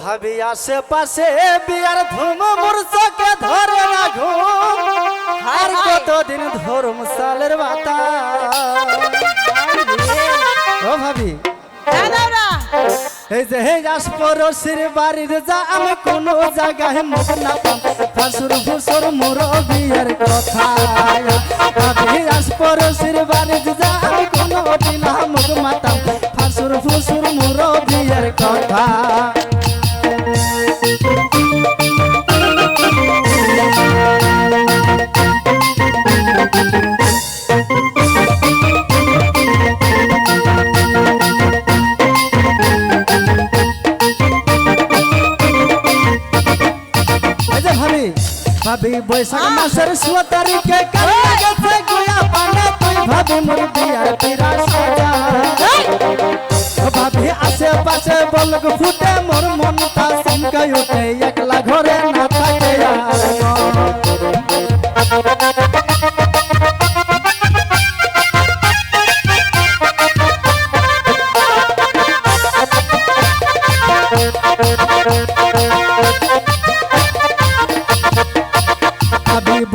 ভাবি আশেপাশে বিয়ার ধুম মোর চোখে ধরে না ঘুম। আর কতদিন ধরুম সালের বাতা ও ভাবি। এই যে হে যাস পরশির বাড়ির যা আমি কোন জায়গায় মুখ না পাম। ফাসুর ফুসুর মোর বিয়ের কথা। ভাবি যাস পরশির বাড়ির যা আমি কোন দিন মুখ মাতাম। ফাসুর ফুসুর মোর বিয়ের কথা। ভাবি বৈশাখ মাসের ষোলো তারিখে কালিয়া গেছে গুয়া পানে তুই ভাবি মোর বিয়ার পিরা সাজা। ভাবি আশেপাশে বলক ফুটে মোর মনটা চমকাই ওঠে একলা ঘরে না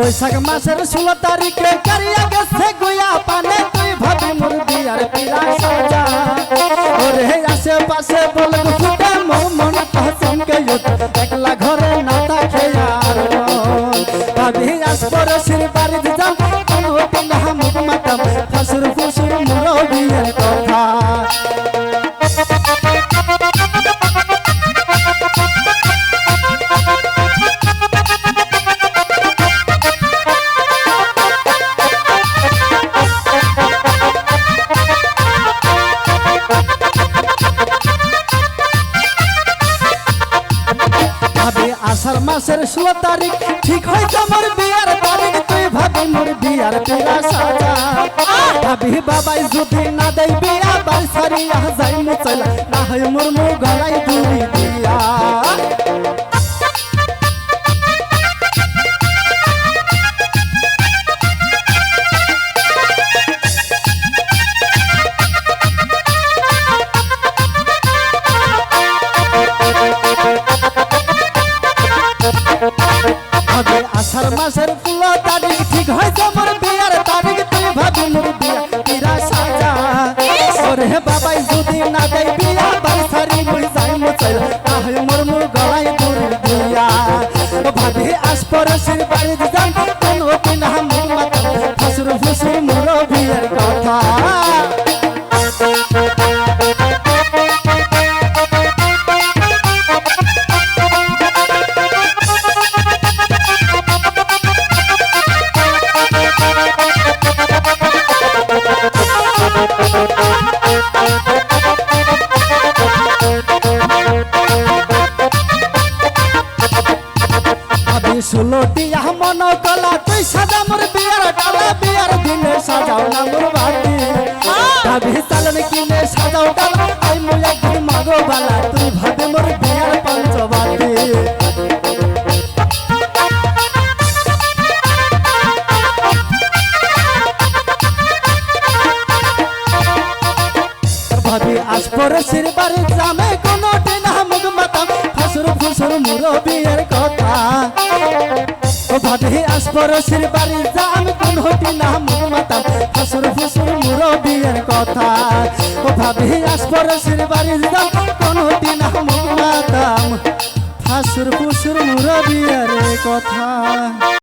বৈশাখ মাসের ষোলো তারিখে কারিয়া গেছে গুয়া পানে। তুই ভাবি মোর বিয়ার পিরা সাজা। ওরে আশেপাশে বলক ফুটে মন ওঠে একলা ঘরে না থাকে আর ভাবি আসপর সির বাড়িতে যাম। কোন পিন্ডা মুখ মাতাম ফাসুর ফুসুর মোর মাসের ষোলো তারিখ, ঠিক হয়েছে আমার বিয়ার তারিখ। তুই ভাবি মোর বিয়ার পেলা সাজা। ভাবি বাবাই যদি না দেয় বিয়া, বাড়ি সারিয়া যাই মুচল না হয় মোর মু গলাই দুরি ভাবি আষাঢ় মাসের ষোলো তারিখ ঠিক হয়েছে মোর বিয়ার, তারিখ তুই ভাবি মোর বিয়া। বিরা সাজা? ওরে বাবাই, যদি না দেয় বিয়া, বাই সারি মুই যাই মো না হয় মোর মু গলায় দূর দিয়া। ভাবি আসপর সির বাড়ি যান কোন হাম ষোলোটি মন কলা তুই সাজা মোর বিয়ার ডালা বিয়ার দিনে সাজাও না মোর বাটি। ভাবি চালন কিনে সাজাও ডালা আই মুই একদিন মাগো বালা তুই ভাবি মোর বিয়ার পঞ্চবাটি। ভাবি আজ পরে জামে কোনো দিন মুখ মাতাম ফাসুর ফুসুর মুরো বিয়ের কথা। ও পরে সির বাড়ি জাম কোন দিন মুখ মাতাম ফাসুর ফুসুর মুরো বিয়ের কথা। ও ভাবি আজ পরে বাড়ি যা কোন দিন মুখ মাতাম ফাসুর ফুসুর মুরো বিয়ের কথা।